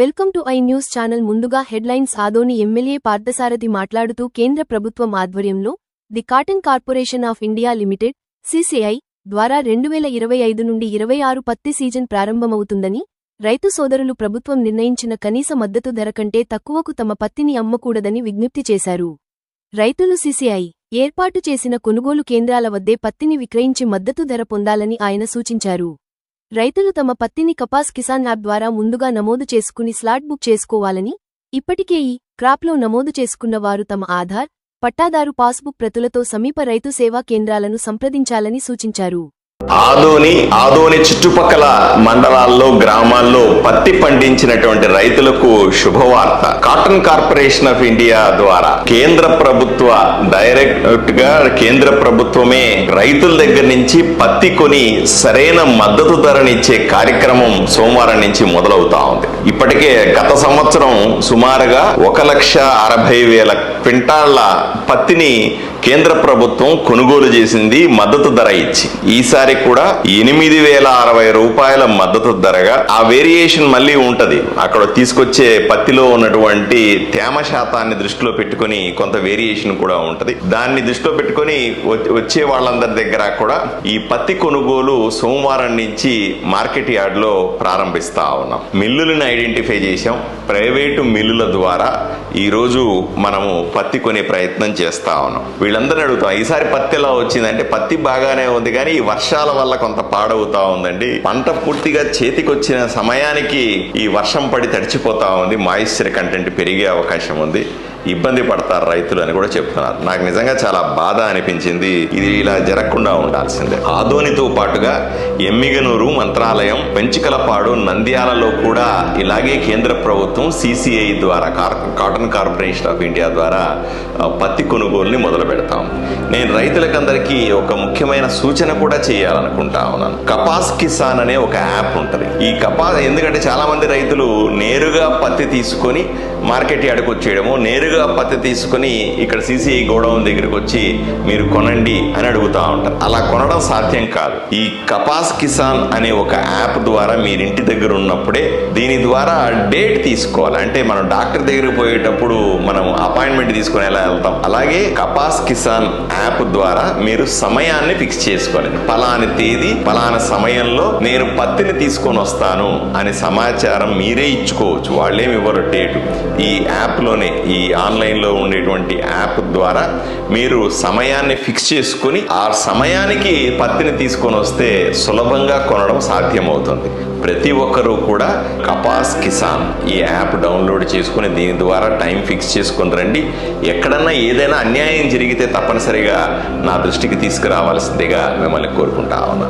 Welcome to I News channel. ముందుగా headlines Adoni MLA Parthasarathi మాట్లాడుతూ కేంద్ర ప్రభుత్వం ఆధ్వర్యంలో the cotton corporation of India limited CCI ద్వారా రెండు వేల ఇరవై ఐదు నుండి ఇరవై ఆరు పత్తి సీజన్ ప్రారంభమవుతుందని రైతు సోదరులు ప్రభుత్వం నిర్ణయించిన కనీస మద్దతు ధర కంటే తక్కువకు తమ పత్తిని అమ్మకూడదని విజ్ఞప్తి చేశారు. రైతులు సిసిఐ ఏర్పాటు చేసిన కొనుగోలు కేంద్రాల వద్దే పత్తిని విక్రయించి మద్దతు ధర పొందాలని ఆయన సూచించారు. రైతులు తమ పత్తిని కపాస్ కిసాన్ యాప్ ద్వారా ముందుగా నమోదు చేసుకుని స్లాట్ బుక్ చేసుకోవాలని ఇప్పటికే ఈ క్రాప్లో నమోదు చేసుకున్న వారు తమ ఆధార్ పట్టాదారు పాస్బుక్ ప్రతులతో సమీప రైతు సేవా కేంద్రాలను సంప్రదించాలని సూచించారు. ఆదోని ఆదోని చుట్టుపక్కల మండలాల్లో గ్రామాల్లో పత్తి పండించినటువంటి రైతులకు శుభవార్త. కాటన్ కార్పొరేషన్ ఆఫ్ ఇండియా ద్వారా కేంద్ర ప్రభుత్వ డైరెక్ట్గా కేంద్ర ప్రభుత్వమే రైతుల దగ్గర నుంచి పత్తి కొని సరైన మద్దతు ధరనిచ్చే కార్యక్రమం సోమవారం నుంచి మొదలవుతా ఉంది. ఇప్పటికే గత సంవత్సరం సుమారుగా ఒక లక్ష అరవై వేల క్వింటాళ్ళ పత్తిని కేంద్ర ప్రభుత్వం కొనుగోలు చేసింది మద్దతు ధర ఇచ్చి. ఈసారి కూడా ఎనిమిది వేల అరవై రూపాయల మద్దతు ధరగా ఆ వేరియేషన్ మళ్ళీ ఉంటది. అక్కడ తీసుకొచ్చే పత్తిలో ఉన్నటువంటి తేమ శాతాన్ని దృష్టిలో పెట్టుకుని కొంత వేరియేషన్ కూడా ఉంటది. దాన్ని దృష్టిలో పెట్టుకొని వచ్చే వాళ్ళందరి దగ్గర కూడా ఈ పత్తి కొనుగోలు సోమవారం నుంచి మార్కెట్ యార్డ్లో ప్రారంభిస్తా ఉన్నాం. మిల్లులను ఐడెంటిఫై చేశాం. ప్రైవేటు మిల్లుల ద్వారా ఈరోజు మనము పత్తి కొనే ప్రయత్నం చేస్తా ఉన్నాం. వీళ్ళందరూ అడుగుతాం. ఈసారి పత్తి ఎలా వచ్చిందంటే పత్తి బాగానే ఉంది కానీ ఈ వర్షాల వల్ల కొంత పాడవుతా ఉందండి. పంట పూర్తిగా చేతికొచ్చిన సమయానికి ఈ వర్షం పడి తడిచిపోతా ఉంది. మాయిశ్చర్ కంటెంట్ పెరిగే అవకాశం ఉంది. ఇబ్బంది పడతారు రైతులు అని కూడా చెప్తున్నారు. నాకు నిజంగా చాలా బాధ అనిపించింది. ఇది ఇలా జరగకుండా ఉండాల్సిందే. ఆదోనితో పాటుగా ఎమ్మిగనూరు మంత్రాలయం పెంచికలపాడు నంద్యాలలో కూడా ఇలాగే కేంద్ర ప్రభుత్వం సిసిఐ ద్వారా కార్- కాటన్ కార్పొరేషన్ ఆఫ్ ఇండియా ద్వారా పత్తి కొనుగోలుని మొదలు పెడతాం. నేను రైతులకందరికీ ఒక ముఖ్యమైన సూచన కూడా చేయాలనుకుంటా ఉన్నాను. కపాస్ కిసాన్ అనే ఒక యాప్ ఉంటుంది. ఈ కపాస్ ఎందుకంటే చాలామంది రైతులు నేరుగా పత్తి తీసుకొని మార్కెట్ యార్డ్కి వచ్చేయడము నేరుగా పత్తి తీసుకొని ఇక్కడ సీసీ గోడౌన్ దగ్గరికి వచ్చి మీరు కొనండి అని అడుగుతా ఉంటారు. అలా కొనడం సాధ్యం కాదు. ఈ కపాస్ కిసాన్ అనే ఒక యాప్ ద్వారా మీరు ఇంటి దగ్గర ఉన్నప్పుడే దీని ద్వారా డేట్ తీసుకోవాలి. అంటే మనం డాక్టర్ దగ్గరికి పోయేటప్పుడు మనం అపాయింట్మెంట్ తీసుకుని ఎలా వెళ్తాం? అలాగే కపాస్ కిసాన్ యాప్ ద్వారా మీరు సమయాన్ని ఫిక్స్ చేసుకోవాలి. పలాని తేదీ పలానా సమయంలో నేను పత్తిని తీసుకొని వస్తాను అనే సమాచారం మీరే ఇచ్చుకోవచ్చు. వాళ్ళేమి ఇవ్వరు డేటు. ఈ యాప్లోనే ఈ ఆన్లైన్లో ఉండేటువంటి యాప్ ద్వారా మీరు సమయాన్ని ఫిక్స్ చేసుకుని ఆ సమయానికి పత్తిని తీసుకొని వస్తే సులభంగా కొనడం సాధ్యమవుతుంది. ప్రతి ఒక్కరూ కూడా కపాస్ కిసాన్ ఈ యాప్ డౌన్లోడ్ చేసుకుని దీని ద్వారా టైం ఫిక్స్ చేసుకుని రండి. ఎక్కడన్నా ఏదైనా అన్యాయం జరిగితే తప్పనిసరిగా నా దృష్టికి తీసుకురావాల్సిందిగా మిమ్మల్ని కోరుకుంటా ఉన్నా